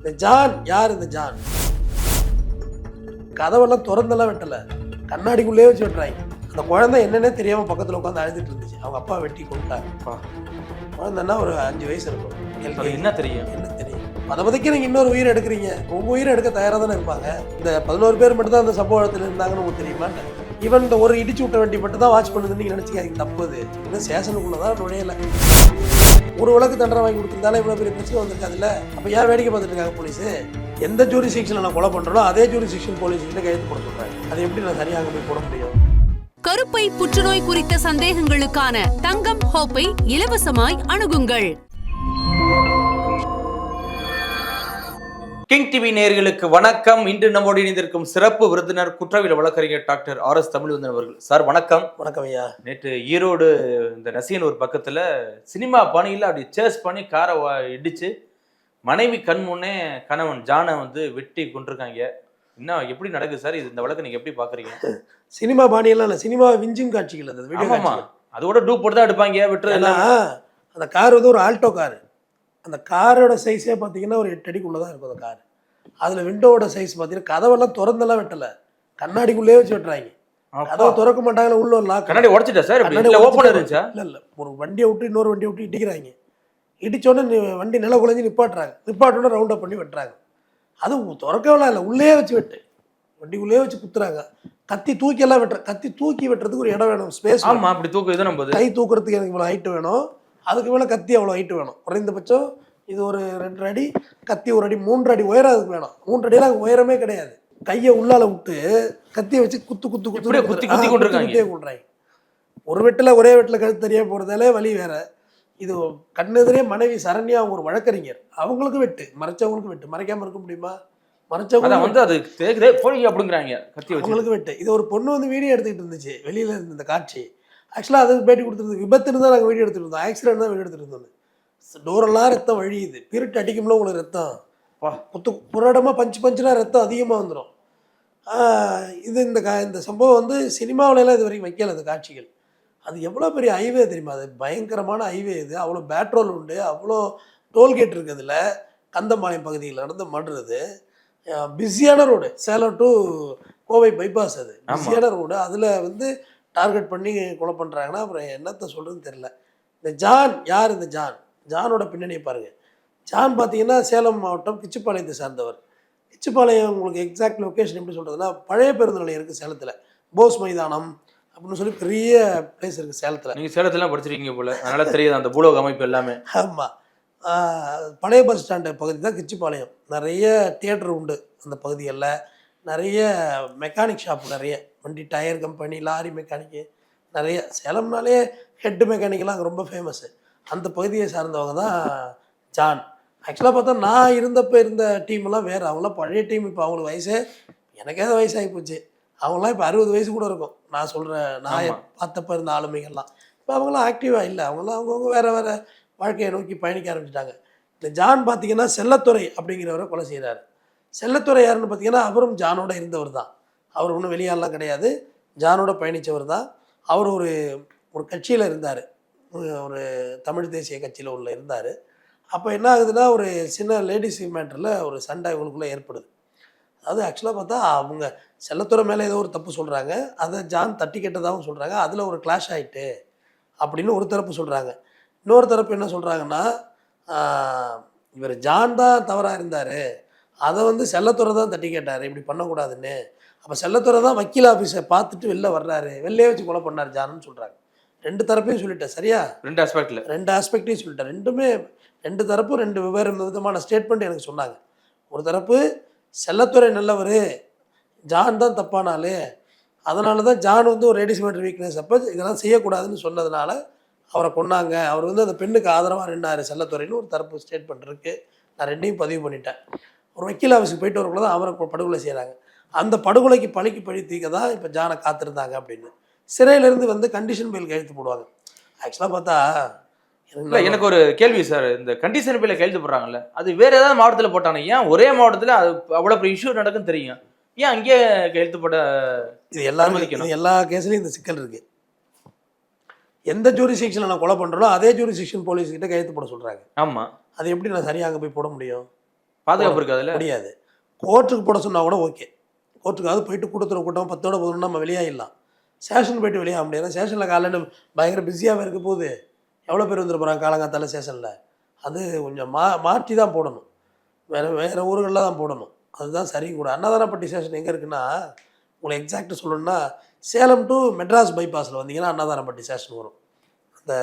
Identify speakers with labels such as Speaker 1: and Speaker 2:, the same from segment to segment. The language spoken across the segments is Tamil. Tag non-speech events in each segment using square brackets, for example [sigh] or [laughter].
Speaker 1: இந்த ஜான் யார் இந்த ஜான்? கதவெல்லாம் திறந்தெல்லாம் வெட்டல. கண்ணாடிக்குள்ளே வச்சு வெட்டுறாங்க அந்த குழந்தை என்னன்னே தெரியாம பக்கத்துல உட்காந்து அழுதுட்டு இருந்துச்சு. அவங்க அப்பா வெட்டி கொண்டுட்டாங்க
Speaker 2: அப்பா.
Speaker 1: குழந்தைன்னா ஒரு அஞ்சு வயசு இருக்கும்.
Speaker 2: என்ன தெரியும்?
Speaker 1: என்ன தெரியும்? அதை பத்திக்கு நீங்க இன்னொரு உயிர் எடுக்கிறீங்க. உங்க உயிரை எடுக்க தயாரா தானே இருப்பாங்க. இந்த பதினோரு பேர் மட்டும் தான் அந்த சம்பவத்தில் இருந்தாங்கன்னு உங்களுக்கு தெரியுமா ஈவன் இந்த ஒரு இடிச்சு விட்ட வண்டி மட்டும் தான் வாட்ச் பண்ணுதுன்னு நீங்க நினைச்சுக்காதீங்க. தப்பு இன்னும் ஸ்டேஷனுக்குள்ளதான் நுழையல. ஒரு வழக்கு தண்டனை வாங்கி கொடுத்திருந்தாலும் இவ்வளோ பெரிய பிரச்சனை வந்திருக்காதுல்ல? அப்போ ஏன் வேடிக்கை பார்த்துட்டு இருக்காங்க போலீஸ் எந்த ஜூரி செக்ஷனில் நான் கொலை பண்றோனோ அதே ஜூரி செக்ஷன் போலீஸ் கிட்ட கையெழுத்து போட சொல்கிறேன் அது எப்படி நான் சரியாக போய் போட முடியும்?
Speaker 3: கருப்பை புற்றுநோய் குறித்த சந்தேகங்களுக்கான தங்கம் ஹோப்பை இலவசமாய் அணுகுங்கள்.
Speaker 2: கிங் டிவி நேயர்களுக்கு வணக்கம். இன்று நம்மோடு இணைந்திருக்கும் சிறப்பு விருந்தினர் குற்றவியல் வழக்கறிஞர் டாக்டர் ஆர் எஸ் தமிழ்வந்தன் அவர்கள். சார் வணக்கம்.
Speaker 1: வணக்கம் ஐயா.
Speaker 2: நேற்று ஈரோடு இந்த ரசிகன் ஒரு பக்கத்துல சினிமா பணியில் அப்படி சேஸ் பண்ணி காரை இடிச்சு மனைவி கண் முன்னே கணவன் ஜானை வந்து வெட்டி கொண்டிருக்காங்க என்ன எப்படி நடக்குது சார்? இது இந்த வழக்கு நீங்க எப்படி பாக்குறீங்க? [laughs]
Speaker 1: சினிமா பாணியெல்லாம் இல்லை. சினிமா விஞ்சும் காட்சிகள் அது வீடியோ
Speaker 2: அதோட டூ போட்டு தான் எடுப்பாங்க வெட்டுறது
Speaker 1: அந்த கார் வந்து ஒரு ஆல்டோ கார் அந்த காரோட சைஸே பார்த்தீங்கன்னா ஒரு எட்டு அடிக்குள்ளே தான் இருக்கும் அந்த கார் அதில் விண்டோவோட சைஸ் பார்த்தீங்கன்னா கதவெல்லாம் திறந்தெல்லாம் வெட்டலை. கண்ணாடிக்குள்ளே வச்சு வெட்டுறாங்க. கதவை திறக்க மாட்டாங்களா உள்ள ஒரு லாக்
Speaker 2: கண்ணாடி உடைச்சிட்டா சார் ஓப்பன் இருந்துச்சா?
Speaker 1: இல்லை இல்லை. ஒரு வண்டியை விட்டு இன்னொரு வண்டியை விட்டு இடிக்கிறாங்க. இடிச்சோடனே நீ- வண்டி நில குலைஞ்சு நிப்பாட்டுறாங்க. நிப்பாட்டோட ரவுண்ட் அப் பண்ணி வெட்டுறாங்க. அது திறக்கவெல்லாம் இல்லை உள்ளே வச்சு வெட்டு. வண்டிக்குள்ளே வச்சு குத்துறாங்க. கத்தி தூக்கி எல்லாம் வெட்டுற கத்தி தூக்கி வெட்டுறதுக்கு ஒரு இடம் வேணும் ஸ்பேஸ்
Speaker 2: ஆமா அப்படி தூக்கு இது. நம்ம
Speaker 1: கை தூக்குறதுக்கு எனக்கு இவ்வளோ ஹைட்டு வேணும். அதுக்கு மேலே கத்தி அவ்வளோ ஹைட்டு வேணும். குறைந்தபட்சம் இது ஒரு ரெண்டு அடி கத்தி ஒரு அடி மூன்று அடி உயரம் அதுக்கு வேணும். மூன்று அடியெல்லாம் உயரமே கிடையாது. கையை உள்ளால விட்டு கத்தியை வச்சு குத்து குத்து குத்து
Speaker 2: குத்தி குத்தி.
Speaker 1: குத்தியே கொள்றாங்க ஒரு வெட்டில் ஒரே வெட்டில் கழுத்து தெரியாம போகிறதாலே வழி வேற. இது கண்ணெதிரே மனைவி சரண்யா அவங்க ஒரு வழக்கறிஞர். அவங்களுக்கு வெட்டு மறைச்சவங்களுக்கு வெட்டு. மறைக்காம இருக்க முடியுமா? மறைச்சவங்க
Speaker 2: வந்து அது தேக்குதே போய் அப்படிங்கிறாங்க. கத்தி
Speaker 1: அவங்களுக்கு வெட்டு. இது ஒரு பொண்ணு வந்து வீடியோ எடுத்துக்கிட்டு இருந்துச்சு. வெளியில இருந்து இந்த காட்சி. ஆக்சுவலாக அதுக்கு பேட்டி கொடுத்துருந்து விபத்துன்னு தான் நாங்கள் வீடியோ எடுத்துட்டு இருந்தோம் ஆக்சிடென்ட் தான் வீடியோ எடுத்துட்டு இருந்தோம் டோரெல்லாம் ரத்தம் வழியுது. பிரிட்டு அடிக்கும்ல உங்களுக்கு ரத்தம்.
Speaker 2: வா.
Speaker 1: குத்து புரடமாக பஞ்சு பஞ்சுனா ரத்தம் அதிகமாக வந்துடும் இது இந்த கா இந்த சம்பவம் வந்து சினிமாவுல எல்லாம் இது வரைக்கும் வைக்கல இந்த காட்சிகள். அது எவ்வளோ பெரிய ஹைவே தெரியுமா? அது பயங்கரமான ஹைவே இது. அவ்வளோ பேட்ரோல் உண்டு. அவ்வளோ டோல்கேட் இருக்குது அதில் கந்தம்பாளையம் பகுதியில் நடந்து மடுறது பிஸியான road Salem to Kovai bypass அது. பிஸியான ரோடு அதில் வந்து டார்கெட் பண்ணி கொலை பண்ணுறாங்கன்னா அப்புறம் என்னத்த சொல்கிறதுன்னு தெரில இந்த ஜான் யார் இந்த ஜான்? ஜானோட பின்னணியை பாருங்கள் ஜான் பார்த்தீங்கன்னா சேலம் மாவட்டம் கிச்சிப்பாளையத்தை சார்ந்தவர். கிச்சிப்பாளையம் உங்களுக்கு எக்ஸாக்ட் லொக்கேஷன் எப்படி சொல்கிறதுனா பழைய பேருந்து நிலையம் இருக்குது சேலத்தில். போஸ் மைதானம் அப்படின்னு சொல்லி பெரிய பிளேஸ் இருக்குது சேலத்தில்.
Speaker 2: நீங்க சேலத்துல படிச்சிருக்கீங்க போல. அதனால தெரியுது அந்த பூலோக அமைப்பு எல்லாமே.
Speaker 1: ஆமாம் பழைய பஸ் ஸ்டாண்டு பகுதி தான் கிச்சிப்பாளையம். நிறைய தியேட்டர் உண்டு அந்த பகுதிகளில். நிறைய மெக்கானிக் ஷாப் நிறைய. வண்டி டயர் கம்பெனி லாரி மெக்கானிக்கு நிறைய. சேலம்னாலே ஹெட் மெக்கானிக்கெல்லாம் அங்கே ரொம்ப ஃபேமஸ்ஸு அந்த பகுதியை சார்ந்தவங்க தான் ஜான் ஆக்சுவலாக பார்த்தா நான் இருந்தப்போ இருந்த டீம்லாம் வேறு. அவங்களாம் பழைய டீம் இப்போ அவங்களுக்கு வயசே எனக்கே தான் வயசாகி போச்சு. அவங்களாம் இப்போ அறுபது வயசு கூட இருக்கும். நான் சொல்கிறேன் நான். பார்த்தப்ப இருந்த ஆளுமைகள்லாம். இப்போ அவங்களாம் ஆக்டிவாக இல்லை. அவங்களாம் அவங்கவுங்க வேறு வேறு வாழ்க்கையை நோக்கி பயணிக்க ஆரம்பிச்சிட்டாங்க. இந்த ஜான் பார்த்தீங்கன்னா செல்லத்துறை அப்படிங்கிறவரை கொலை செய்கிறாரு செல்லத்துறை யாருன்னு பார்த்தீங்கன்னா அவரும் ஜானோட இருந்தவர் தான். அவர் ஒன்றும் வெளியாலாம் கிடையாது. ஜானோட பயணித்தவர் தான். அவர் ஒரு ஒரு கட்சியில் இருந்தார். ஒரு தமிழ் தேசிய கட்சியில் உள்ள இருந்தார். அப்போ என்ன ஆகுதுன்னா ஒரு சின்ன லேடிஸ் மேட்டரில் ஒரு சண்டை இவங்களுக்குள்ளே ஏற்படுது. அதாவது ஆக்சுவலாக பார்த்தா அவங்க செல்லத்துறை மேலே ஏதோ ஒரு தப்பு சொல்கிறாங்க அதை ஜான் தட்டி கெட்டதாகவும் சொல்கிறாங்க அதில் ஒரு கிளாஷ் ஆயிட்டு அப்படின்னு ஒரு தரப்பு சொல்கிறாங்க இன்னொரு தரப்பு என்ன சொல்கிறாங்கன்னா இவர் ஜான் தான் தவறாக இருந்தார். அதை வந்து செல்லத்துறை தான் தட்டி கேட்டார். இப்படி பண்ணக்கூடாதுன்னு. அப்போ செல்லத்துறை தான் வக்கீல் ஆஃபீஸை பார்த்துட்டு வெளில வர்றாரு. வெளிலே வச்சு கொலை பண்ணார் ஜான்னு சொல்கிறாங்க ரெண்டு தரப்பையும் சொல்லிட்டேன். சரியா?
Speaker 2: ரெண்டு ஆஸ்பெக்ட்ல
Speaker 1: ரெண்டு ஆஸ்பெக்டையும் சொல்லிட்டேன். ரெண்டுமே ரெண்டு தரப்பும் ரெண்டு வெவ்வேறு விதமான ஸ்டேட்மெண்ட் எனக்கு சொன்னாங்க. ஒரு தரப்பு செல்லத்துறை நல்லவர். ஜான் தான் தப்பானாலே அதனால தான் ஜான் வந்து ஒரு லேடிஸ் மேட்டர் வீக்னஸ் அப்போ இதெல்லாம் செய்யக்கூடாதுன்னு சொன்னதுனால அவரை கொன்னாங்க. அவர் வந்து அந்த பெண்ணுக்கு ஆதரவாக நின்னார் செல்லத்துறைன்னு ஒரு தரப்பு ஸ்டேட்மெண்ட் இருக்குது நான் ரெண்டையும் பதிவு பண்ணிட்டேன். ஒரு வக்கீல் ஆஃபீஸுக்கு போயிட்டு வரக்குள்ள தான் அவரை படுகொலை செய்கிறாங்க அந்த படுகொலைக்கு பழிக்கு பழி தீக்க தான் இப்போ ஜானை காத்திருந்தாங்க அப்படின்னு. சிறையிலேருந்து வந்து கண்டிஷன் பெயில் கையெழுத்து போடுவாங்க. ஆக்சுவலாக பார்த்தா
Speaker 2: இல்ல எனக்கு ஒரு கேள்வி சார் இந்த கண்டிஷன் பேர்ல கையெழுத்து போடுறாங்கல்ல அது வேற ஏதாவது மாவட்டத்துல போட்டாங்க ஏன் ஒரே மாவட்டத்துல அது அவ்வளவு பெரிய இஷ்யூ நடக்குன்னு தெரியும்? ஏன் அங்கேயே கையெழுத்து போட
Speaker 1: இது எல்லாரும் எல்லா கேஸ்லையும் இந்த சிக்கல் இருக்கு. எந்த ஜூரி செக்ஷனில் நான் கொலை பண்ணுறனோ அதே ஜூரி செக்ஷன் போலீஸ் கிட்ட கையெழுத்து போட சொல்கிறாங்க
Speaker 2: ஆமா.
Speaker 1: அது எப்படி நான் சரியாக போய் போட முடியும்?
Speaker 2: பாதுகாப்பு இருக்கு அதுல
Speaker 1: முடியாது. கோர்ட்டுக்கு போட சொன்னா கூட ஓகே. கோர்ட்டுக்காவது போயிட்டு கூட்டத்தில் கூட்டம் பத்தோட பதினொன்று நம்ம வெளியாகிடலாம் ஸ்டேஷன் போயிட்டு வெளியாக முடியாது. ஸ்டேஷனில் காலையில் பயங்கர பிஸியாக இருக்க போகுது. எவ்வளோ பேர் வந்துட்டு போகிறாங்க காலங்காத்தால ஸ்டேஷனில்? அது கொஞ்சம் மா மாற்றி தான் போடணும். வேறு வேறு ஊர்களில் தான் போடணும். அதுதான் சரி கூட. அன்னதானப்பட்டி ஸ்டேஷன் எங்கே இருக்குன்னா உங்களை எக்ஸாக்டாக சொல்லணும்னா சேலம் டு மெட்ராஸ் பைபாஸில் வந்தீங்கன்னா அன்னதானப்பட்டி ஸ்டேஷன் வரும். அந்த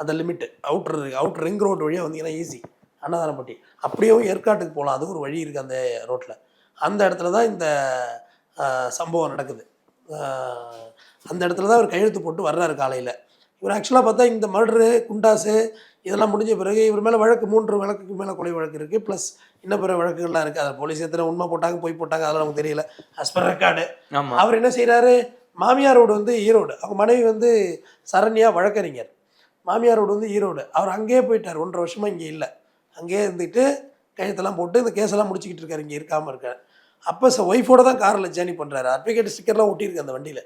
Speaker 1: அந்த limit outer outer ring road வழியாக வந்தீங்கன்னா ஈஸி அன்னதானப்பட்டி. அப்படியும் ஏற்காட்டுக்கு போகலாம். அது ஒரு வழி இருக்குது அந்த ரோட்டில் அந்த இடத்துல தான் இந்த சம்பவம் நடக்குது. அந்த இடத்துல தான் அவர் கையெழுத்து போட்டு வர்றாரு காலையில். இவர் ஆக்சுவலாக பார்த்தா இந்த மர்டரு குண்டாஸு இதெல்லாம் முடிஞ்ச பிறகு இவர் மேலே வழக்கு மூன்று வழக்குக்கு மேலே கொலை வழக்கு இருக்குது ப்ளஸ் இன்னும் பிற வழக்குகள்லாம் இருக்குது அதை போலீஸ் எத்தனை உண்மை போட்டாங்க போய் போட்டாங்க அதெல்லாம் நமக்கு தெரியல. As per ரெக்கார்டு அவர் என்ன செய்கிறாரு மாமியாரோடு வந்து ஈரோடு. அவங்க மனைவி வந்து சரண்யா வழக்கறிஞர். மாமியாரோடு வந்து ஈரோடு. அவர் அங்கேயே போயிட்டார். ஒன்றரை வருஷமாக இங்கே இல்லை. அங்கேயே இருந்துட்டு கையெழுத்தெல்லாம் போட்டு இந்த கேஸெல்லாம் முடிச்சுக்கிட்டு இருக்காரு இங்கே இருக்காமல் இருக்கார். அப்போ ச ஒய்ஃபோட தான் காரில் ஜேர்னி பண்ணுறாரு அட்வொகேட் ஸ்டிக்கர்லாம் ஒட்டியிருக்கு அந்த வண்டியில்.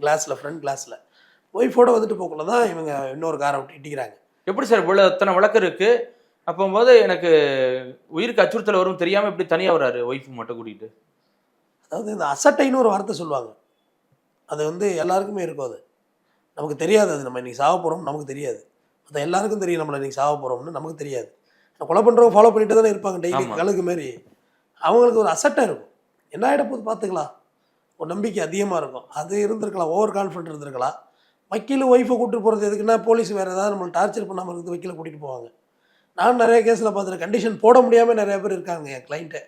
Speaker 1: கிளாஸில் ஃப்ரண்ட் கிளாஸில் ஒய்ஃபோட வந்துட்டு போக்குள்ள தான் இவங்க இன்னொரு காரை விட்டு இட்டிக்கிறாங்க
Speaker 2: எப்படி சார் இவ்வளவு இத்தனை வழக்கு இருக்கு? அப்போது எனக்கு உயிருக்கு அச்சுறுத்தல் வரும் தெரியாம எப்படி தனியா வர்றாரு ஒய்ஃப் மட்டும் கூட்டிட்டு.
Speaker 1: அதாவது இந்த அசட்டைன்னு ஒரு வார்த்தை சொல்லுவாங்க. அது வந்து எல்லாருக்குமே இருக்கும் அது. நமக்கு தெரியாது அது. நம்ம இன்னைக்கு சாக போகிறோம் நமக்கு தெரியாது. மற்ற எல்லாருக்கும் தெரியும் நம்மளை இன்னைக்கு சாக போகிறோம்னு நமக்கு தெரியாது. கொலை பண்ணுறவங்க ஃபாலோ பண்ணிட்டு தானே இருப்பாங்க டெய்லி. கழுகு மாரி அவங்களுக்கு ஒரு அசட்டை இருக்கும். என்ன ஆகிட போது பார்த்துக்கலாம். ஒரு நம்பிக்கை அதிகமாக இருக்கும். அது இருந்திருக்கலாம். ஓவர் கான்ஃபிடென்ட் இருந்திருக்கலாம். வக்கீல் ஒய்ஃபை கூட்டிட்டு போகிறது எதுக்குன்னா போலீஸ் வேறு ஏதாவது நம்மளை டார்ச்சர் பண்ணாமல் இருக்குது வக்கீலை கூட்டிகிட்டு போவாங்க. நான் நிறைய கேஸில் பார்த்துருக்கேன். கண்டிஷன் போட முடியாமல் நிறைய பேர் இருக்காங்க என் கிளைண்ட்டு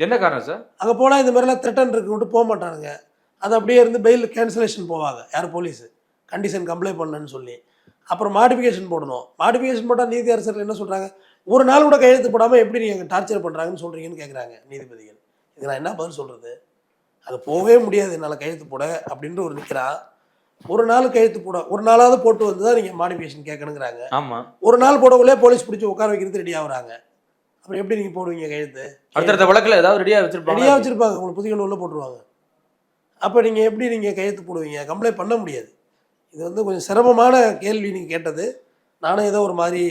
Speaker 2: என்ன காரணம் சார்
Speaker 1: அங்கே போனால் இந்த மாதிரிலாம் த்ரெட்டன் இருக்குன்ட்டு போக மாட்டானுங்க. அது அப்படியே இருந்து பெயில் கேன்சலேஷன் போவாங்க. யார் போலீஸு கண்டிஷன் கம்ப்ளைண்ட் பண்ணலன்னு சொல்லி. அப்புறம் மாடிஃபிகேஷன் போடணும். மாடிஃபிகேஷன் போட்டால் நீதி அரசர்கள் என்ன சொல்கிறாங்க ஒரு நாள் கூட கையெழுத்து போடாமல் எப்படி நீங்கள் டார்ச்சர் பண்ணுறாங்கன்னு சொல்கிறீங்கன்னு கேட்குறாங்க நீதிபதிகள். இதுக்கு நான் என்ன பதில் சொல்கிறது அது போகவே முடியாது என்னால் கையெழுத்து போட அப்படின்ற ஒரு நிற்கிறான் ஒரு நாள் கையெழுத்து போட ஒரு நாளாவது போட்டு வந்து தான் நீங்கள் மாடிஃபிகேஷன் கேட்கணுங்கிறாங்க.
Speaker 2: ஆமா.
Speaker 1: ஒரு நாள் போடக்குள்ளே போலீஸ் பிடிச்சி உட்கார வைக்கிறது ரெடி ஆகுறாங்க. அப்புறம் எப்படி நீங்கள் போடுவீங்க கையெழுத்து?
Speaker 2: அடுத்தடுத்த வழக்குல ஏதாவது ரெடியா வச்சிருப்பாங்க
Speaker 1: ரெடியாக வச்சுருப்பாங்க. உங்களுக்கு புதுக்கல் உள்ள போட்டுருவாங்க. அப்போ நீங்கள் எப்படி நீங்கள் கையெழுத்து போடுவீங்க? கம்ப்ளைண்ட் பண்ண முடியாது. இது வந்து கொஞ்சம் சிரமமான கேள்வி நீங்கள் கேட்டது. நானும் ஏதோ ஒரு மாதிரி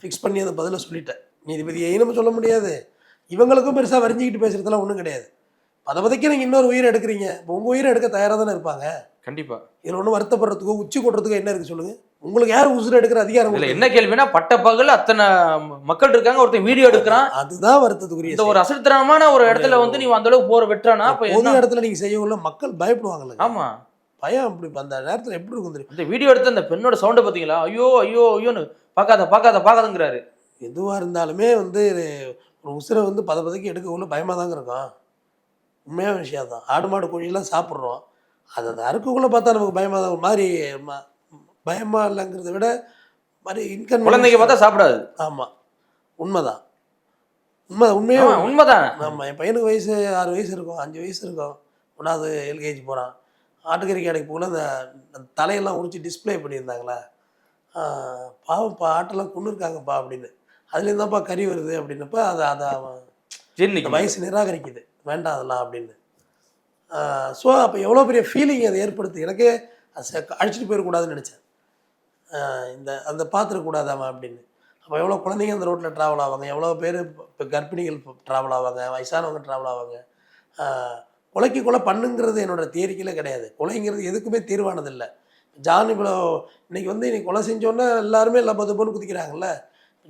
Speaker 1: ஃபிக்ஸ் பண்ணி அந்த பதிலை சொல்லிட்டேன். நீதிபதியை நம்ம சொல்ல முடியாது. இவங்களுக்கும் பெருசாக வரிஞ்சிக்கிட்டு பேசுகிறதுலாம் ஒன்றும் கிடையாது. அதை பதைக்கு நீங்கள் இன்னொரு உயிரை எடுக்கிறீங்க. இப்போ உங்கள் உயிரை எடுக்க தயாராக தானே இருப்பாங்க?
Speaker 2: கண்டிப்பா.
Speaker 1: இதில் ஒன்றும் வருத்தப்படுறதுக்கோ உச்சி கொட்டுறதுக்கோ என்ன இருக்குது சொல்லுங்கள் உங்களுக்கு யார் உசுரை எடுக்கிற அதிகாரம் கொடுத்தது?
Speaker 2: என்ன கேள்வினா பட்ட பகல் அத்தனை மக்கள் இருக்காங்க ஒருத்தன் வீடியோ எடுக்கிறான்.
Speaker 1: அதுதான் வருத்தத்துக்குரிய
Speaker 2: இந்த ஒரு அசத்தனமான ஒரு இடத்துல வந்து நீ அந்த அளவுக்கு போற வெட்டுறானா
Speaker 1: பொது இடத்துல நீங்கள் செய்யக்குள்ள மக்கள் பயப்படுவாங்கல்ல.
Speaker 2: ஆமா.
Speaker 1: பயம் அப்படி அந்த நேரத்தில் எப்படி இருக்கும் தெரியும்?
Speaker 2: இந்த வீடியோ எடுத்த அந்த பெண்ணோட சவுண்ட பாத்தீங்களா? ஐயோ ஐயோ ஐயோன்னு பார்க்காத பார்க்காத பார்க்காதங்கிறாரு.
Speaker 1: எதுவாக இருந்தாலுமே வந்து ஒரு உசுரை வந்து பத பதக்கி எடுக்கக்குள்ள பயமாக தாங்க இருக்கும். உண்மையான விஷயம் தான். ஆடு மாடு கோழியெல்லாம் சாப்பிட்றோம். அது அந்த அறுக்குள்ளே பார்த்தா நமக்கு பயமாக தான் ஒரு மாதிரி ம- பயமா இல்லைங்கிறத விட மாதிரி இன்கன்
Speaker 2: குழந்தைங்க பார்த்தா சாப்பிடாது.
Speaker 1: ஆமாம் உண்மைதான். உண்மை உண்மையே
Speaker 2: ஆமா, உண்மைதான்?
Speaker 1: ஆமாம் என் பையனுக்கு வயசு ஆறு வயசு இருக்கும். அஞ்சு வயசு இருக்கும். ஒன்றாவது எல்கேஜி போகிறான் ஆட்டுக்கறி கடைக்கு போகல அந்த தலையெல்லாம் உரிச்சு டிஸ்ப்ளே பண்ணியிருந்தாங்களே? பாவம்ப்பா ஆட்டெல்லாம் கொண்டு இருக்காங்கப்பா அப்படின்னு. அதுலேருந்து தான்ப்பா கறி வருது அப்படின்னப்ப அதை அதை அவன். வயசு நிராகரிக்குது. வேண்டாம் அதெல்லாம் அப்படின்னு. ஸோ அப்போ எவ்வளோ பெரிய ஃபீலிங் அதை ஏற்படுத்து? எனக்கே அழிச்சிட்டு போயிடக்கூடாதுன்னு நினச்சேன். இந்த அந்த பார்த்துடக்கூடாது அவன் அப்படின்னு. அப்போ எவ்வளோ குழந்தைங்க அந்த ரோட்டில் ட்ராவல் ஆவாங்க? எவ்வளோ பேர் இப்போ கர்ப்பிணிகள் ட்ராவல் ஆவாங்க? வயசானவங்க ட்ராவல் ஆவாங்க? கொலைக்கு கொலை பண்ணுங்கிறது என்னோட தியரிக்கில் கிடையாது. கொலைங்கிறது எதுக்குமே தீர்வானதில்லை. ஜான் இவ்வளோ இன்னைக்கு வந்து இன்னைக்கு கொலை செஞ்சோன்னா எல்லாருமே எல்லாம் பத்து பொண்ணு குதிக்கிறாங்கல்ல.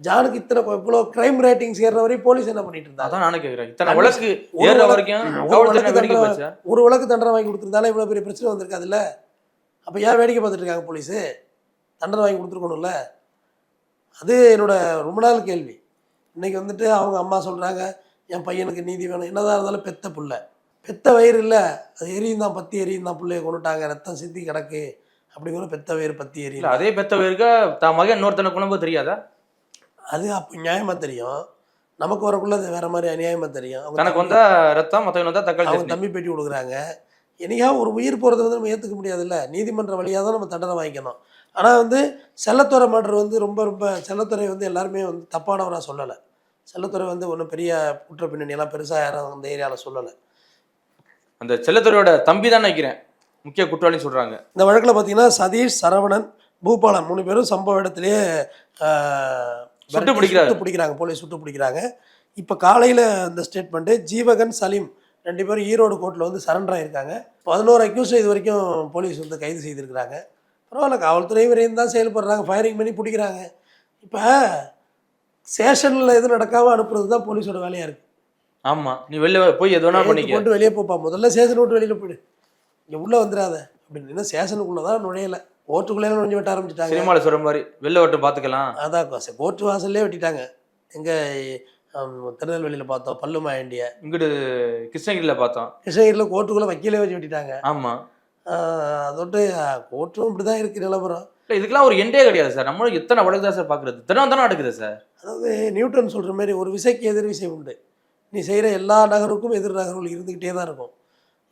Speaker 1: ஜானுக்கு இத்தனை இவ்வளோ க்ரைம் ரேட்டிங்ஸ் ஏறுற வரையும் போலீஸ் என்ன பண்ணிட்டு இருந்தாங்க
Speaker 2: இத்தனை வழக்கு
Speaker 1: ஒரு
Speaker 2: ஏற வரைக்கும்
Speaker 1: ஒரு வழக்கு தண்டனை- வாங்கி கொடுத்துருந்தாலே இவ்வளோ பெரிய பிரச்சனை வந்திருக்காதுல்ல? அப்போ ஏன் வேடிக்கை பார்த்துட்டு இருக்காங்க போலீஸு? தண்டனை வாங்கி கொடுத்துருக்கணும்ல? அது என்னோட ரொம்ப நாள் கேள்வி. இன்னைக்கு வந்துட்டு அவங்க அம்மா சொல்கிறாங்க என் பையனுக்கு நீதி வேணும். என்னதான் இருந்தாலும் பெத்த புள்ள. பெத்த வயிறு இல்லை. அது எரியும் தான் பத்தி எரியும் தான் பிள்ளைய கொண்டுட்டாங்க ரத்தம் சிந்தி கிடக்கு அப்படிங்கிற பெத்த வயிறு பத்தி எரியும்
Speaker 2: அதே பெத்த இருக்கா தான் மகன் இன்னொருத்தனை குழம்பு தெரியாதா?
Speaker 1: அது அப்போ நியாயமாக தெரியும். நமக்கு வரக்குள்ள அது வேற மாதிரி அநியாயமாக தெரியும்.
Speaker 2: தனக்கு வந்தா ரத்தம் மத்தவங்க வந்தா தக்காளி
Speaker 1: அவங்க தம்பி பேட்டி கொடுக்குறாங்க. என்னையா ஒரு உயிர் போகிறத வந்து நம்ம ஏற்றுக்க முடியாதுல்ல? நீதிமன்ற வழியாக தான் நம்ம தண்டனை வாங்கிக்கணும். ஆனால் வந்து செல்லத்துறை மர்டர் வந்து ரொம்ப ரொம்ப செல்லத்துறை வந்து எல்லாருமே வந்து தப்பானவராக சொல்லலை. செல்லத்துறை வந்து ஒன்றும் பெரிய குற்ற பின்னணியெல்லாம் பெருசாக யாரும் அந்த ஏரியாவில் சொல்லலை.
Speaker 2: அந்த செல்லத்துறையோட தம்பி தான் நினைக்கிறேன். முக்கிய குற்றவாளின்னு சொல்றாங்க.
Speaker 1: இந்த வழக்கில் பார்த்தீங்கன்னா சதீஷ் சரவணன் பூபாலன் மூணு பேரும் சம்பவ இடத்துலயே
Speaker 2: சுட்டு பிடிக்கிறாரு.
Speaker 1: சுட்டு பிடிக்கிறாங்க போலீஸ் சுட்டு பிடிக்கிறாங்க. இப்போ காலையில் அந்த ஸ்டேட்மெண்ட்டு ஜீவகன் சலீம் ரெண்டு பேரும் ஈரோடு கோர்ட்டில் வந்து சரண்டர் ஆயிருக்காங்க. பதினோரு அக்யூஸ் இது வரைக்கும் போலீஸ் வந்து கைது செய்திருக்கிறாங்க. பரவாயில்ல காவல்துறை விரைந்து தான் செயல்படுறாங்க ஃபயரிங் பண்ணி பிடிக்கிறாங்க. இப்போ ஸ்டேஷனில் எதுவும் நடக்காமல் அனுப்புறது தான் போலீஸோட வேலையாக இருக்குது
Speaker 2: ஆமா. நீ வெளில போய் எது வேணா பண்ணிக்க.
Speaker 1: போட்டு வெளியே போப்பா. முதல்ல ஸ்டேஷன் விட்டு வெளியில் போயிடு. இங்கே உள்ளே வந்துடாத. அப்படின்னு ஸ்டேஷனுக்குள்ளே தான் நுழையலை. கோர்ட்டுக்குள்ளே நுழைஞ்சு வெட்ட ஆரம்பிச்சிட்டாங்க.
Speaker 2: சினிமால சொல்ற மாதிரி வெளில வட்டம் பாத்துக்கலாம்.
Speaker 1: அதான் கோர்ட்டு வாசல்லே வெட்டிட்டாங்க. எங்கே திருநெல்வேலியில் பார்த்தோம் பல்லுமாயண்டிய
Speaker 2: இங்கிட்டு கிருஷ்ணகிரியில பார்த்தோம்.
Speaker 1: கிருஷ்ணகிரியில் கோர்ட்டுக்குள்ளே வக்கீலே வச்சு வெட்டிட்டாங்க.
Speaker 2: ஆமா.
Speaker 1: ஆஹ் அதோட்டு கோர்ட்டும் இப்படி தான் இருக்குது நிலவரம்.
Speaker 2: இல்ல இதுக்கெல்லாம் ஒரு எண்டே கிடையாது சார். நம்மளும் எத்தனை வழக்கு தான் சார் பாக்குறது? தினம் தானே நடக்குது சார்.
Speaker 1: அதாவது நியூட்டன் சொல்கிற மாதிரி ஒரு விசைக்கு எதிர் விசை உண்டு. நீ செய்கிற எல்லா நகருக்கும் எதிர் நகர்கள் இருந்துக்கிட்டே தான் இருக்கும்.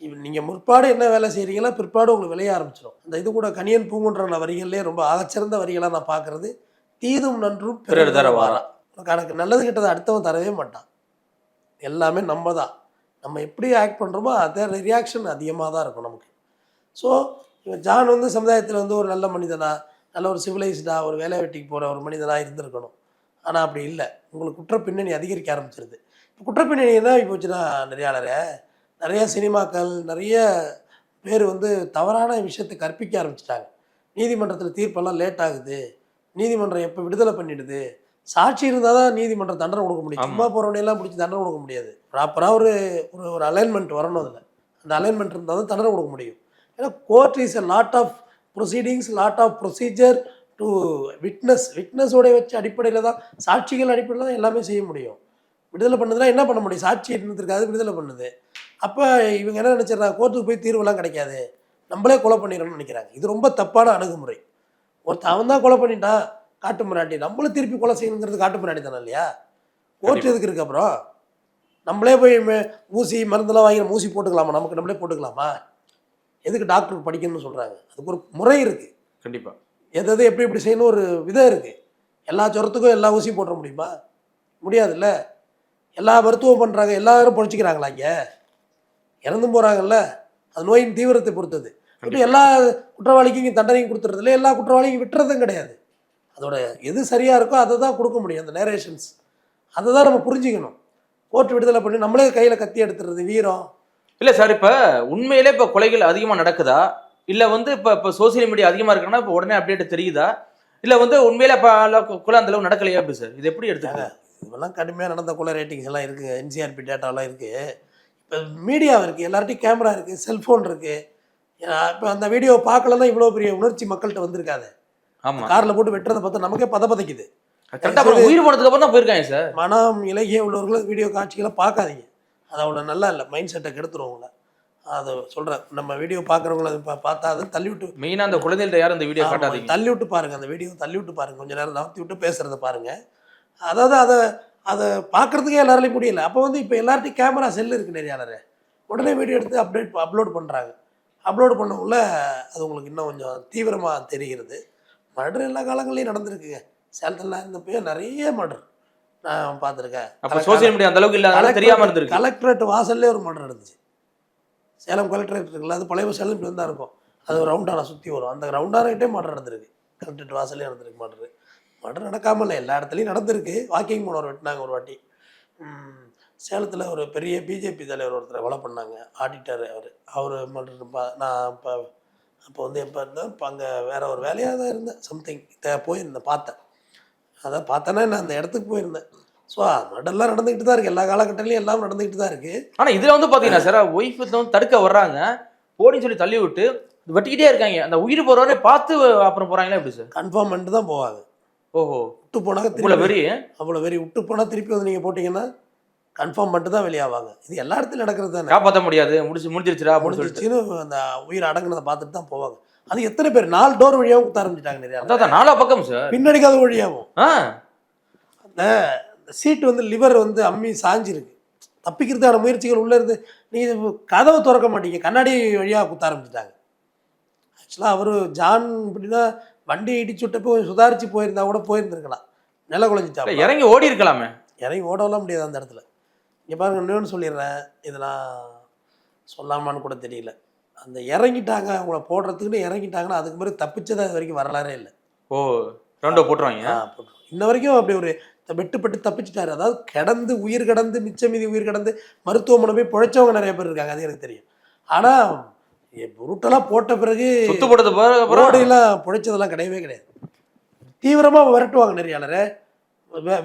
Speaker 1: இவ் நீங்கள் முற்பாடு என்ன வேலை செய்கிறீங்களோ பிற்பாடு உங்களுக்கு விளைய ஆரம்பிச்சிடும் அந்த இது கூட கணியன் பூங்குன்ற வரிகள்லேயே ரொம்ப ஆகச்சிறந்த வரிகளாக நான் பார்க்குறது. தீதும் நன்றும்
Speaker 2: பிறர் தர வாரா.
Speaker 1: கணக்கு நல்லது கிட்டதை அடுத்தவன் தரவே மாட்டான். எல்லாமே நம்ம தான். நம்ம எப்படி ஆக்ட் பண்ணுறோமோ அதே ரியாக்ஷன் அதிகமாக தான் இருக்கும் நமக்கு. ஸோ இவன் ஜான் வந்து சமுதாயத்தில் வந்து ஒரு நல்ல மனிதனா நல்ல ஒரு சிவிலைஸ்டாக ஒரு வேலை வெட்டிக்கு போகிற ஒரு மனிதனாக இருந்திருக்கணும். ஆனால் அப்படி இல்லை. உங்களுக்கு குற்ற பின்னணி அதிகரிக்க ஆரம்பிச்சிருது. இப்போ குற்ற பின்னணி என்ன ஆகி போச்சுன்னா நெறியாளரே. நிறைய சினிமாக்கள் நிறைய பேர் வந்து தவறான விஷயத்தை கற்பிக்க ஆரம்பிச்சிட்டாங்க. நீதிமன்றத்தில் தீர்ப்பெல்லாம் லேட் ஆகுது. நீதிமன்றம் எப்போ விடுதலை பண்ணிடுது? சாட்சி இருந்தால் தான் நீதிமன்றம் தண்டனை கொடுக்க முடியும். சும்மா போகிறவனையெல்லாம் பிடிச்சி தண்டனை கொடுக்க முடியாது. ப்ராப்பராக ஒரு ஒரு ஒரு அலைன்மெண்ட் வரணும் அதில். அந்த அலைன்மெண்ட் இருந்தால் தான் தண்டனை கொடுக்க முடியும். ஏன்னா court is a lot of proceedings lot of procedure to witness விட்னஸோட வச்சு அடிப்படையில் தான் சாட்சிகள் அடிப்படையில் தான் எல்லாமே செய்ய முடியும். விடுதலை பண்ணதுனா என்ன பண்ண முடியும்? சாட்சி இருந்திருக்காது விடுதலை பண்ணுது. அப்போ இவங்க என்ன நினச்சிடுறாங்க கோர்ட்டுக்கு போய் தீர்வுலாம் கிடைக்காது. நம்மளே கொலை பண்ணிடணும்னு நினைக்கிறாங்க. இது ரொம்ப தப்பான அணுகுமுறை. ஒருத்தன் அவன் தான் கொலை பண்ணிட்டான். காட்டு மிராண்டி நம்மளும் திருப்பி கொலை செய்யணுங்கிறது காட்டு மிராண்டி தானே இல்லையா? கோர்ட் எதுக்கு இருக்கு அப்புறம்? நம்மளே போய் மே- ஊசி மருந்தெல்லாம் வாங்கி ஊசி போட்டுக்கலாமா? நமக்கு நம்மளே போட்டுக்கலாமா? எதுக்கு டாக்டருக்கு படிக்கணும்னு சொல்கிறாங்க அதுக்கு ஒரு முறை இருக்குது
Speaker 2: கண்டிப்பா.
Speaker 1: எது எது எப்படி எப்படி செய்யணும் ஒரு விதம் இருக்குது எல்லா ஜுரத்துக்கும் எல்லா ஊசியும் போட்டுற முடியுமா? முடியாதுல்ல? எல்லா மருத்துவம் பண்ணுறாங்க எல்லாரும் பொழைச்சிக்கிறாங்களா இங்கே? இறந்தும் போகிறாங்கல்ல அது நோயின் தீவிரத்தை பொறுத்தது. இப்படி எல்லா குற்றவாளிக்கும் இங்கே தண்டனையும் கொடுத்துறதுல எல்லா குற்றவாளியும் விட்டுறதும் கிடையாது. அதோட எது சரியாக இருக்கோ அதை தான் கொடுக்க முடியும் அந்த நேரேஷன்ஸ் அதை தான் நம்ம புரிஞ்சுக்கணும். கோர்ட் விடுதலை பண்ணி நம்மளே கையில் கத்தி எடுத்துறது வீரம்.
Speaker 2: இல்ல சார் இப்ப உண்மையிலே இப்ப கொலைகள் அதிகமா நடக்குதா? இல்ல வந்து இப்ப இப்ப சோசியல் மீடியா அதிகமா இருக்குன்னா இப்ப உடனே அப்டேட் தெரியுதா? இல்ல வந்து உண்மையில இப்ப கொலை அந்த அளவு நடக்கலையா அப்படி சார்? இது எப்படி எடுத்துக்காங்க
Speaker 1: இதெல்லாம் கடுமையாக நடந்த கொலை ரேட்டிங்ஸ் எல்லாம் இருக்குது என்சிஆர்பி டேட்டாலாம் இருக்குது இப்போ மீடியா இருக்குது எல்லார்ட்டையும் கேமரா இருக்குது செல்ஃபோன் இருக்குது இப்போ அந்த வீடியோ பார்க்கலன்னா இவ்வளோ பெரிய உணர்ச்சி மக்கள்கிட்ட வந்திருக்காது.
Speaker 2: ஆமா.
Speaker 1: காரில் போட்டு வெட்டுறதை பார்த்தா நமக்கே
Speaker 2: கரெக்டா அப்புறம் உயிர் போனதுக்கு அப்புறம் தான் போயிருக்காங்க சார்.
Speaker 1: மனம் இலகிய உள்ளவர்களும் வீடியோ காட்சிகளை பார்க்காதீங்க. அது அவ்வளோ நல்லா இல்லை. மைண்ட் செட்டை கெடுத்துரும் உங்களை. அதை சொல்கிறேன் நம்ம வீடியோ பார்க்குறவங்கள பா பார்த்தா அதை தள்ளி விட்டு
Speaker 2: மெயினா அந்த குழந்தைகள்ட்ட யாரும் இந்த வீடியோ காட்டாதீங்க.
Speaker 1: தள்ளி விட்டு பாருங்க அந்த வீடியோ தள்ளி விட்டு பாருங்க. கொஞ்ச நேரம் நகர்த்தி விட்டு பேசுறத பாருங்க. அதாவது அதை அதை பார்க்கறதுக்கே எல்லாராலையும் முடியல. அப்போ வந்து இப்போ எல்லார்ட்டையும் கேமரா செல்லு இருக்கு நிறையாளர் உடனே வீடியோ எடுத்து அப்டேட் அப்லோட் பண்ணுறாங்க அப்லோட் பண்ணக்குள்ள அது உங்களுக்கு இன்னும் கொஞ்சம் தீவிரமாக தெரிகிறது. மர்டர் எல்லா காலங்கள்லையும் நடந்திருக்குங்க. சேலத்தில் இருந்தப்போ நிறைய மர்டர் நான் பார்த்துருக்கேன்.
Speaker 2: அப்ப சோசியல் மீடியா அந்த அளவுக்கு இல்லாத தெரியாம இருந்திருக்கு.
Speaker 1: கலெக்டரேட் வாசல்லே ஒரு மர்டர் நடந்துச்சு. சேலம் கலெக்டரேட் இருக்குல்ல அது பழைய சேலம் தான் இருக்கும். அது ஒரு ரவுண்டான சுற்றி வரும். அந்த ரவுண்டானகிட்டே மர்டர் நடந்திருக்கு. கலெக்டரேட் வாசல்லே நடந்திருக்கு மர்டர் மர்டர் நடக்காமல் இல்லை எல்லா இடத்துலையும் நடந்திருக்கு. வாக்கிங் போனவர் வெட்டினாங்க ஒரு வாட்டி. சேலத்தில் ஒரு பெரிய பிஜேபி தலைவர் ஒருத்தரை கொலை பண்ணாங்க. ஆடிட்டர் அவர். அவர் மர்டர் நான் இப்போ அப்போ வந்து எப்போ இருந்தேன் இப்போ அங்கே வேற ஒரு வேலையாக தான் இருந்தேன். சம்திங் போயிருந்தேன் பார்த்தேன். அதான் பார்த்தேன்னா நான் அந்த இடத்துக்கு போயிருந்தேன். ஸோ மர்டர்லாம் நடந்துக்கிட்டு தான் இருக்குது எல்லா காலகட்டத்திலையும் எல்லாம் நடந்துக்கிட்டு தான் இருக்குது
Speaker 2: ஆனா இதுல வந்து பாத்தீங்கன்னா சார் ஒய்ஃப் வந்து தடுக்க வர்றாங்க. போடின்னு சொல்லி தள்ளி விட்டு வெட்டிக்கிட்டே இருக்காங்க. அந்த உயிர் போறவரே பார்த்து அப்புறம் போறாங்களா எப்படி சார்
Speaker 1: கன்ஃபார்ம் பண்ணிட்டு தான் போவாங்க.
Speaker 2: ஓஹோ.
Speaker 1: விட்டு
Speaker 2: இவ்வளவு
Speaker 1: திருப்பி
Speaker 2: வெறி
Speaker 1: அவ்வளோ வெறி விட்டு போனால் திருப்பி வந்து நீங்கள் போட்டிங்கன்னா கன்ஃபார்ம் பண்ணிட்டு தான் வெளியாவாங்க. இது எல்லா இடத்துலையும் நடக்கிறது தானே?
Speaker 2: காப்பாத்த முடியாது. முடிச்சு முடிஞ்சிருச்சுடா
Speaker 1: முடிஞ்சிச்சுன்னு அந்த உயிர் அடங்குனதை பார்த்துட்டு தான் போவாங்க. அது எத்தனை பேர்? நாலு டோர் வழியாகவும் குத்த ஆரம்பிச்சிட்டாங்க நிறையா
Speaker 2: அதான் நாலா பக்கம் சார்
Speaker 1: பின்னடிக்காத வழியாகவும்
Speaker 2: ஆ.
Speaker 1: அந்த சீட்டு வந்து லிவர் வந்து அம்மி சாஞ்சிருக்கு. தப்பிக்கிறதுக்கான முயற்சிகள் உள்ளே இருந்து நீங்கள் கதவை திறக்க மாட்டீங்க. கண்ணாடி வழியாக குத்த ஆரம்பிச்சிட்டாங்க. ஆக்சுவலாக அவர் ஜான் இப்படின்னா வண்டி இடிச்சு விட்டப்போ சுதாரிச்சு போயிருந்தா கூட போயிருந்துருக்கலாம். நில குழஞ்சிட்டா
Speaker 2: இறங்கி ஓடி இருக்கலாமே
Speaker 1: இறங்கி ஓடலாம் முடியாது அந்த இடத்துல. இங்கே பாருங்க இன்னொன்று சொல்லிடுறேன். இதெல்லாம் சொல்லாமான்னு கூட தெரியல. அந்த இறங்கிட்டாங்க அவங்கள போடுறதுக்குன்னு இறங்கிட்டாங்கன்னா அதுக்கு பிறகு தப்பிச்சது அது வரைக்கும் வரலாறே இல்லை.
Speaker 2: ஓ ரெண்டோ போட்டுருவாங்க.
Speaker 1: இன்ன வரைக்கும் அப்படி ஒரு வெட்டுப்பட்டு தப்பிச்சிட்டாரு. அதாவது கிடந்து உயிர் கடந்து மிச்சம் மீதி உயிர் கடந்து மருத்துவமனை போய் பிழைச்சவங்க நிறைய பேர் இருக்காங்க அது எனக்கு தெரியும். ஆனால் புருட்டெல்லாம் போட்ட பிறகு
Speaker 2: சுத்து போட்டது
Speaker 1: ரோடையெல்லாம் பிழைச்சதெல்லாம் கிடையவே கிடையாது. தீவிரமாக விரட்டுவாங்க நெறியாளரை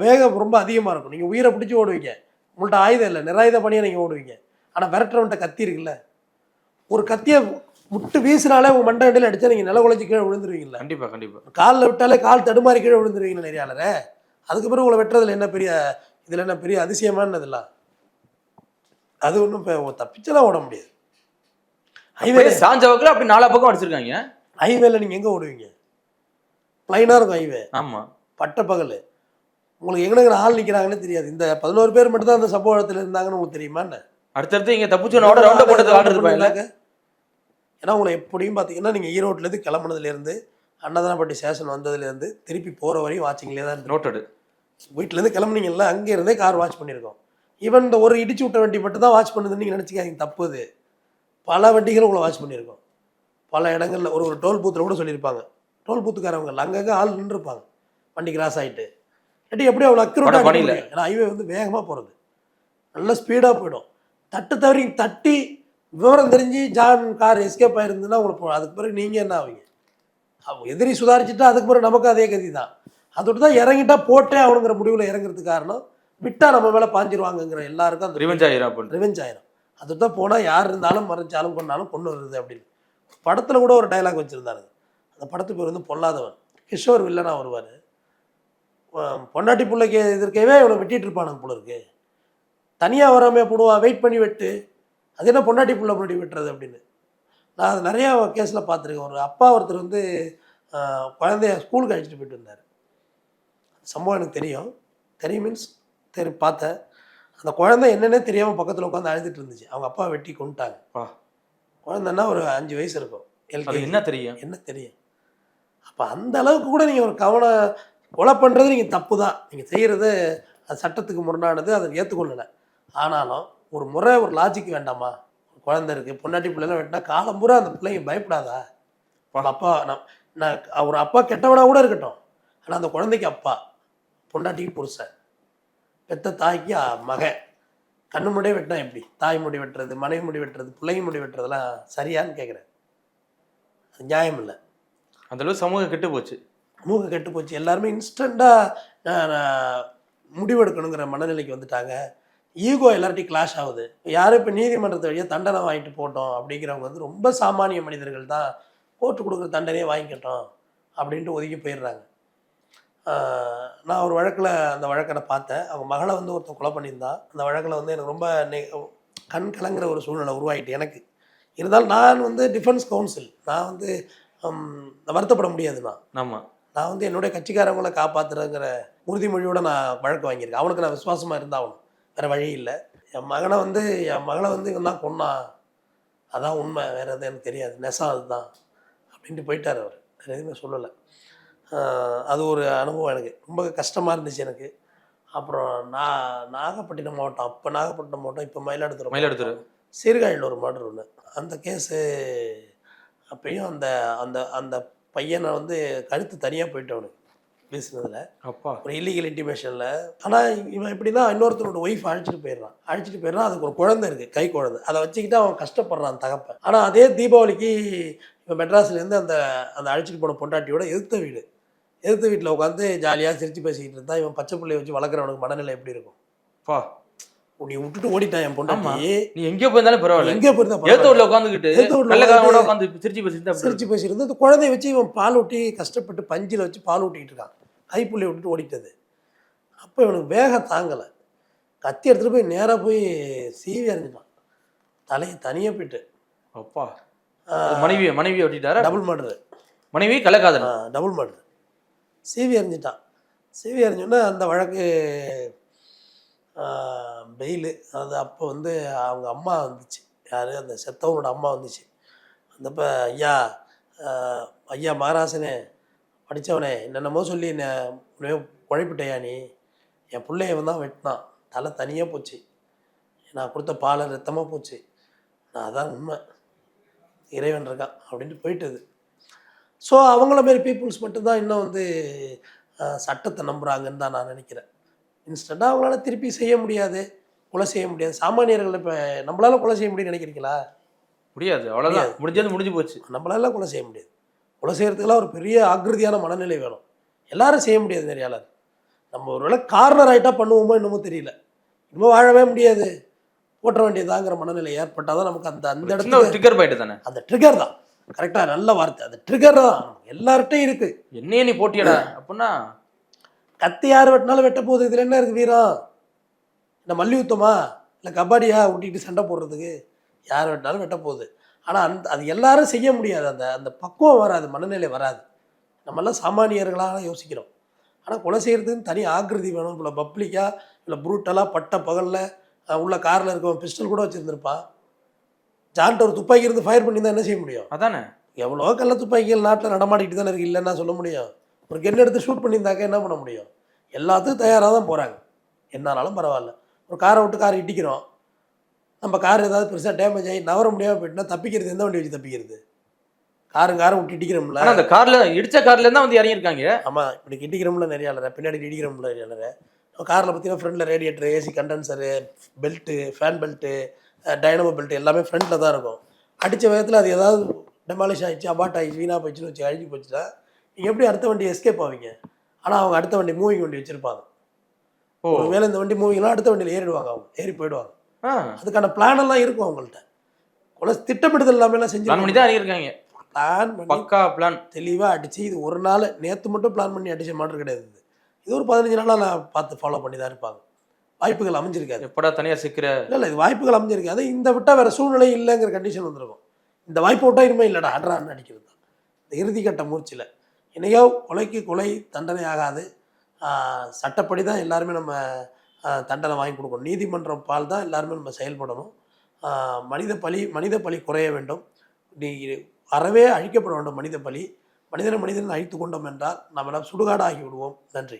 Speaker 1: வேகம் ரொம்ப அதிகமாக இருக்கும். நீங்கள் உயிரை பிடிச்சி ஓடுவீங்க. உங்கள்ட்ட ஆயுதம் இல்லை. நிராயுத பணியாக நீங்கள் ஓடுவீங்க. ஆனால் விரட்டுறவன்ட்ட கத்தி இருக்குல்ல. ஒரு கத்தியை முட்டு வீசினாலே உங்கள் மண்டை அடியில் அடிச்சா நீங்கள் நில உழைச்சி கீழே விழுந்துருவீங்களா
Speaker 2: கண்டிப்பா கண்டிப்பா.
Speaker 1: காலில் விட்டாலே கால் தடுமாறி கீழே விழுந்துருவீங்க நெறியாளரே அதுக்கு பிறகு உங்களை வெட்டுறதுல என்ன பெரிய இதில் என்ன பெரிய அதிசயமானதெல்லாம் அது ஒன்றும் இப்போ தப்பிச்செல்லாம் ஓட முடியாது. ஹைவே
Speaker 2: அப்படியே சாஞ்ச வகையில் அப்படி நாலா பக்கம் அடிச்சிருக்காங்க.
Speaker 1: ஹைவேல நீங்கள் எங்கே ஓடுவீங்க? ப்ளைனாக இருக்கும் ஹைவே
Speaker 2: ஆமா.
Speaker 1: பட்ட பகல். உங்களுக்கு எங்கன ஆள் நிற்கிறாங்கன்னு தெரியாது. இந்த பதினோரு பேர் மட்டும் தான் அந்த சம்பவத்தில் இருந்தாங்கன்னு உங்களுக்கு தெரியுமா என்ன?
Speaker 2: அடுத்தடுத்து இங்க தப்பிச்சோனோட ரவுண்ட் போட்டது ஆர்டர்
Speaker 1: ஏன்னா உங்களை எப்படியும் பார்த்தீங்கன்னா நீங்கள் ஈரோட்லேருந்து கிளம்புனதுலேருந்து அன்னதானப்பட்டி ஸ்டேஷன் வந்ததுலேருந்து திருப்பி போகிற வரையும் வாட்சிங்லேயே தான்
Speaker 2: நோட்டடு
Speaker 1: வீட்டிலேருந்து கிளம்புனீங்கல்ல அங்கே இருந்தே கார் வாட்ச் பண்ணியிருக்கோம் ஈவன் இந்த ஒரு இடிச்சு விட்ட வண்டி மட்டும் தான் வாட்ச் பண்ணுதுன்னு நீங்கள் நினச்சிக்காதீங்க தப்பு பல வண்டிகள் உங்களை வாட்ச் பண்ணியிருக்கோம். பல இடங்கள்ல ஒரு ஒரு டோல் பூத்தில் கூட சொல்லியிருப்பாங்க. டோல் பூத்துக்காரவங்க அங்கங்கே ஆள் நின்றுருப்பாங்க வண்டி கிராஸ் ஆகிட்டு இல்லாட்டி எப்படி அவ்வளோ அக்யூரேட்டாக
Speaker 2: பணியில.
Speaker 1: ஏன்னா ஹைவே வந்து வேகமாக போகிறது நல்ல ஸ்பீடாக போயிடும். தட்டு தவறி தட்டி விவரம் தெரிஞ்சு ஜான் கார் எஸ்கேப் ஆயிருந்ததுன்னா உங்களுக்கு போ- அதுக்கு பிறகு நீங்கள் என்ன ஆவீங்க? அவங்க எதிரி சுதாரிச்சுட்டா அதுக்கு பிறகு நமக்கு அதே கதி தான். அதோட தான் இறங்கிட்டா போட்டே அவனுங்கிற முடிவில் இறங்குறதுக்கு காரணம் விட்டா நம்ம மேலே பாஞ்சிருவாங்கங்கிற எல்லாருக்கும் அந்த
Speaker 2: ரிவெஞ்ச் ஆயிரும்
Speaker 1: ரிவெஞ்ச் ஆயிரும். அதுதான் போனால் யார் இருந்தாலும் மறைச்சாலும் கொண்டாலும் கொண்டு வருது அப்படின்னு. படத்தில் கூட ஒரு டைலாக் வச்சுருந்தாரு. அந்த படத்து பேர் வந்து பொல்லாதவன். கிஷோர் வில்லனா வருவார். பொண்டாட்டி பிள்ளைக்கு எதிர்க்கவே இவனை வெட்டிட்டு இருப்பானுங்க போல இருக்கு. தனியாக வராமே போடுவா வெயிட் பண்ணி வெட்டு. அது என்ன பொண்டாட்டி பிள்ளை முன்னாடி வெட்டுறது அப்படின்னு. நான் அது நிறையா கேஸில் பார்த்துருக்கேன். ஒரு அப்பா ஒருத்தர் வந்து குழந்தைய ஸ்கூலுக்கு அழைச்சிட்டு போயிட்டு இருந்தார் சம்பவம் எனக்கு தெரியும். தெரியும் மீன்ஸ் தெரி பார்த்தேன் அந்த குழந்தை என்னன்னே தெரியாமல் பக்கத்தில் உட்காந்து அழுதுட்டு இருந்துச்சு. அவங்க அப்பா வெட்டி கொண்டுட்டாங்க. குழந்தைன்னா ஒரு அஞ்சு வயசு இருக்கும்.
Speaker 2: அது
Speaker 1: எல்கேஜி
Speaker 2: என்ன தெரியும்?
Speaker 1: என்ன தெரியும்? அப்போ அந்த அளவுக்கு கூட நீங்கள் ஒரு கவன கொலை பண்ணுறது நீங்கள் தப்பு தான் நீங்கள் செய்கிறது அது சட்டத்துக்கு முரணானது அதை ஏற்றுக்கொள்ளலை ஆனாலும் ஒரு முறை ஒரு லாஜிக் வேண்டாமா? குழந்தை இருக்குது பொண்டாட்டி பிள்ளைலாம் வெட்டினா காலம் பூரா அந்த பிள்ளைங்க பயப்படாதா? ஒரு அப்பா நான் நான் ஒரு அப்பா கெட்டவனா கூட இருக்கட்டும். ஆனால் அந்த குழந்தைக்கு அப்பா பொண்டாட்டிக்கு புருஷன். பெத்த தாய்க்கு மகன் கண்ணு முடியே வெட்டினா எப்படி? தாய் முடி வெட்டுறது மனைவி முடி வெட்டுறது பிள்ளைங்க முடி வெட்டுறதெல்லாம் சரியான்னு கேட்குறேன் அது நியாயம் இல்லை.
Speaker 2: அந்த அளவு சமூகம் கெட்டு போச்சு.
Speaker 1: மூக்கு கெட்டு போச்சு. எல்லாருமே இன்ஸ்டண்ட்டாக முடிவெடுக்கணுங்கிற மனநிலைக்கு வந்துட்டாங்க. ஈகோ எல்லார்ட்டையும் கிளாஷ் ஆகுது. யாரும் இப்போ நீதிமன்றத்தை வழியாக தண்டனை வாங்கிட்டு போட்டோம் அப்படிங்கிறவங்க வந்து ரொம்ப சாமானிய மனிதர்கள் தான் கோர்ட்டு கொடுக்குற தண்டனையே வாங்கிக்கட்டும் அப்படின்ட்டு ஒதுக்கி போயிடுறாங்க. நான் ஒரு வழக்கில் அந்த வழக்கை நான் பார்த்தேன். அவங்க மகளை வந்து ஒருத்தன் கொலை பண்ணியிருந்தான் அந்த வழக்கில் வந்து எனக்கு ரொம்ப நெ- கண் கலங்குற ஒரு சூழ்நிலை உருவாகிட்டு எனக்கு. இருந்தாலும் நான் வந்து டிஃபென்ஸ் கவுன்சில் நான் வந்து வருத்தப்பட முடியாது நான்.
Speaker 2: ஆமா.
Speaker 1: நான் வந்து என்னுடைய கட்சிக்காரவங்களை காப்பாற்றுறங்கிற உறுதிமொழியோட நான் வழக்கு வாங்கியிருக்கேன். அவனுக்கு நான் விசுவாசமாக இருந்தாகணும். வேறு வழி இல்லை. என் மகனை வந்து என் மகளை வந்து இவன் தான் கொன்னான் அதான் உண்மை. வேறு எதுவும் எனக்கு தெரியாது. நெசம் அதுதான். அப்படின்ட்டு போயிட்டார் அவர். வேறு எதுவுமே சொல்லலை. அது ஒரு அனுபவம் எனக்கு. ரொம்ப கஷ்டமாக இருந்துச்சு எனக்கு. அப்புறம் நான் நாகப்பட்டினம் மாவட்டம் அப்போ நாகப்பட்டினம் மாவட்டம் இப்போ மயிலாடுதுறை
Speaker 2: மயிலாடுதுறை.
Speaker 1: சீர்காழியில் ஒரு மர்டர் ஒன்று அந்த கேஸு அப்பயும் அந்த அந்த அந்த பையனை வந்து கழுத்து தனியாக போயிட்டு அவனுக்கு. பேசுனதில்.
Speaker 2: அப்பா.
Speaker 1: ஒரு இல்லீகல் இன்டிமேஷனில் ஆனால் இவன் எப்படின்னா இன்னொருத்தனோட ஒய்ஃப் அழைச்சிட்டு போயிடுறான். அழைச்சிட்டு போயிடுறான் அதுக்கு ஒரு குழந்தை இருக்குது கை குழந்தை. அதை வச்சுக்கிட்டு அவன் கஷ்டப்படுறான் தகப்பன். ஆனால் அதே தீபாவளிக்கு இப்போ மெட்ராஸ்லேருந்து அந்த அந்த அழைச்சிட்டு போன பொண்டாட்டியோட எதிர்த்த வீடு. எதிர்த்த வீட்டில் உட்காந்து ஜாலியாக சிரிச்சு பேசிக்கிட்டு இருந்தா இவன் பச்சை பிள்ளைய வச்சு வளர்க்குறவனுக்கு மனநிலை எப்படி இருக்கும்?
Speaker 2: பா.
Speaker 1: நீ விட்டுட்டு ஓடிட்டான் என் பொண்டாட்டி.
Speaker 2: நீ எங்கே போயிருந்தாலும் பரவாயில்ல.
Speaker 1: எங்கே போயிருந்தா
Speaker 2: ஏத்த. ஊர்ல உட்காந்துக்கிட்டு
Speaker 1: வீட்ல
Speaker 2: கள்ளக்காரங்களோட
Speaker 1: உட்காந்து
Speaker 2: சிரிச்சு பேசிட்டு
Speaker 1: சிரிச்சு பேசியிருந்து அந்த குழந்தைய வச்சு இவன் பால் ஊட்டி கஷ்டப்பட்டு பஞ்சில் வச்சு பால் ஊட்டிக்கிட்டு இருக்கான். கைப்புள்ளைய விட்டுட்டு ஓடிட்டது. அப்போ இவனுக்கு வேகம் தாங்கலை. கத்தி எடுத்துகிட்டு போய் நேராக போய் சீவி அறிஞ்சிட்டான் தலையை தனியாக போயிட்டு.
Speaker 2: அப்பா. மனைவி மனைவி ஒட்டிட்டாரா
Speaker 1: டபுள் மர்டரு
Speaker 2: மனைவி கள்ளக்காதல்
Speaker 1: டபுள் மர்டரு சிவி அறிஞ்சிட்டான். சிவி அறிஞ்சோன்னே அந்த வழக்கு பெயிலு. அது அப்போ வந்து அவங்க அம்மா வந்துச்சு. யார்? அந்த செத்தவனோட அம்மா வந்துச்சு. வந்தப்போ ஐயா ஐயா மகாராசனே படித்தவனே என்னென்னமோ சொல்லி என்ன உன்னைய குழப்பிட்டையா நீ? என் பிள்ளைய தான் வெட்டினான். தலை தனியாக போச்சு. நான் கொடுத்த பாலை ரத்தமாக போச்சு. நான் அதான் உண்மை. இறைவன் இருக்கான். அப்படின்ட்டு போயிட்டது. ஸோ அவங்கள மாரி பீப்புள்ஸ் மட்டும்தான் இன்னும் வந்து சட்டத்தை நம்புகிறாங்கன்னு தான் நான் நினைக்கிறேன். இன்ஸ்டண்ட்டாக அவங்களால திருப்பி செய்ய முடியாது கொலை செய்ய முடியாது. சாமானியர்கள் இப்போ நம்மளால கொலை செய்ய முடியும்னு நினைக்கிறீங்களா?
Speaker 2: முடியாது. அவ்வளவுதான். முடிஞ்சது முடிஞ்சு போச்சு.
Speaker 1: நம்மளால கொலை செய்ய முடியாது. கொலை செய்யறதுக்கெல்லாம் ஒரு பெரிய ஆக்கிருதியான மனநிலை வேணும். எல்லாரும் செய்ய முடியாது நெறியாளர் நம்ம ஒருவேளை கார்னர் ஆகிட்டா பண்ணுவோமோ என்னமோ தெரியல. இன்னும் வாழவே முடியாது. போட்ட வேண்டியதாங்கிற மனநிலை ஏற்பட்டால் தான் நமக்கு அந்த அந்த
Speaker 2: ஒரு
Speaker 1: இடத்துல
Speaker 2: ட்ரிகர் பாயிண்ட் தானே?
Speaker 1: அந்த ட்ரிகர் தான். கரெக்டாக நல்ல வார்த்தை. அந்த ட்ரிகர் தான். எல்லார்ட்டையும் இருக்கு.
Speaker 2: என்னையே நீ போட்டியடா. அப்படின்னா
Speaker 1: கத்தி யார் வெட்டினாலும் வெட்ட போகுது. இதில் என்ன இருக்கு வீரம் இந்த மல்யுத்தமா இல்லை கபாடியா? விட்டிட்டு சண்டை போடுறதுக்கு யார் வெட்டினாலும் வெட்ட போகுது. ஆனால் அந்த அது எல்லாரும் செய்ய முடியாது. அந்த அந்த பக்குவம் வராது. மனநிலை வராது. நம்மெல்லாம் சாமானியர்களாக யோசிக்கிறோம். ஆனால் கொலை செய்கிறதுக்கு தனி ஆக்கிருதி வேணும். இவ்வளோ பப்ளிக்காக இல்லை ப்ரூட்டலாக பட்ட பகலில் உள்ள காரில் இருக்கவன் பிஸ்டல் கூட வச்சுருந்துருப்பான். ஜான்ட்ட ஒரு துப்பாக்கி இருந்து ஃபயர் பண்ணி தான் என்ன செய்ய முடியும்?
Speaker 2: அதானே.
Speaker 1: எவ்வளோ கள்ள துப்பாக்கிகள் நாட்டில் நடமாடிட்டு தானே இருக்கு இல்லைன்னா சொல்ல முடியும். ஒரு கென் எடுத்து ஷூட் பண்ணியிருந்தாக்க என்ன பண்ண முடியும்? எல்லாத்துக்கும் தயாராக தான் போகிறாங்க என்னாலும் பரவாயில்ல. ஒரு காரை விட்டு கார் இடிக்கிறோம். நம்ம கார் ஏதாவது பெருசாக டேமேஜ் ஆகி நவர முடியாமல் போயிட்டுனா தப்பிக்கிறது எந்த வண்டி வச்சு தப்பிக்கிறது? காரும் காரும் விட்டு இடிக்கிறோம்ல.
Speaker 2: அந்த கார்ல இடிச்ச கார்ல இருந்தா வந்து இறங்கியிருக்காங்க.
Speaker 1: ஆமாம் இப்படி இடிக்கிறோம்ல நிறைய ஆளரை பின்னாடி இடிக்கிறோம்ல நிறைய காரில் பார்த்தீங்கன்னா ஃப்ரண்ட்டில் radiator AC condenser belt fan belt dynamo belt எல்லாமே ஃப்ரண்ட்டில் தான் இருக்கும். அடித்த வேகத்தில் அது ஏதாவது டெமாலிஷ் ஆயிடுச்சு அபாட் ஆயிடுச்சு வீணாக போச்சுன்னு வச்சு அழுகி போச்சுன்னா நீங்கள் எப்படி அடுத்த வண்டி எஸ்கேப் ஆவீங்க? ஆனால் அவங்க அடுத்த வண்டி மூவிங் வண்டி வச்சுருப்பாங்க.
Speaker 2: ஓ.
Speaker 1: ஒருவேளை இந்த வண்டி மூவிங்லாம் அடுத்த வண்டியில் ஏறிடுவாங்க அவங்க ஏறி போயிடுவாங்க. அதுக்கான பிளான் எல்லாம் இருக்கும் அவங்கள்ட்ட. கொலை திட்டமிடுதல் எல்லாமே எல்லாம் செஞ்சு
Speaker 2: பண்ணி தான் இறங்கியிருக்காங்க.
Speaker 1: பிளான்
Speaker 2: பக்கா பிளான்
Speaker 1: தெளிவாக அடித்து இது ஒரு நாள் நேற்று மட்டும் பிளான் பண்ணி அடிச்ச மாட்ரு கிடையாது இது. இது ஒரு பதினஞ்சு நாளாக நான் பார்த்து ஃபாலோ பண்ணி தான் இருப்பாங்க. வாய்ப்புகள் அமைஞ்சிருக்காது.
Speaker 2: எப்படா தனியா சிக்கிற?
Speaker 1: இல்லை இல்லை இது வாய்ப்புகள் அமைஞ்சிருக்காது இந்த விட்டால் வேறு சூழ்நிலை இல்லைங்கிற கண்டிஷன் வந்திருக்கும். இந்த வாய்ப்பு விட்டா இனிமேல் இல்லைடா அட்ரான்னு அடிக்கிறது தான். இந்த இறுதிக்கட்ட மூர்ச்சியில். என்னையோ கொலைக்கு கொலை தண்டனை ஆகாது. சட்டப்படி தான் எல்லாருமே நம்ம தண்டனை வாங்கி கொடுக்கணும். நீதிமன்றம் பால் தான் எல்லாருமே நம்ம செயல்படணும். மனித பலி மனித பலி குறைய வேண்டும். நீ அறவே அழிக்கப்பட வேண்டும் மனித பலி. மனிதனை மனிதன் அழித்து கொண்டோம் என்றால் நம்மளாம் சுடுகாடாகி விடுவோம். நன்றி.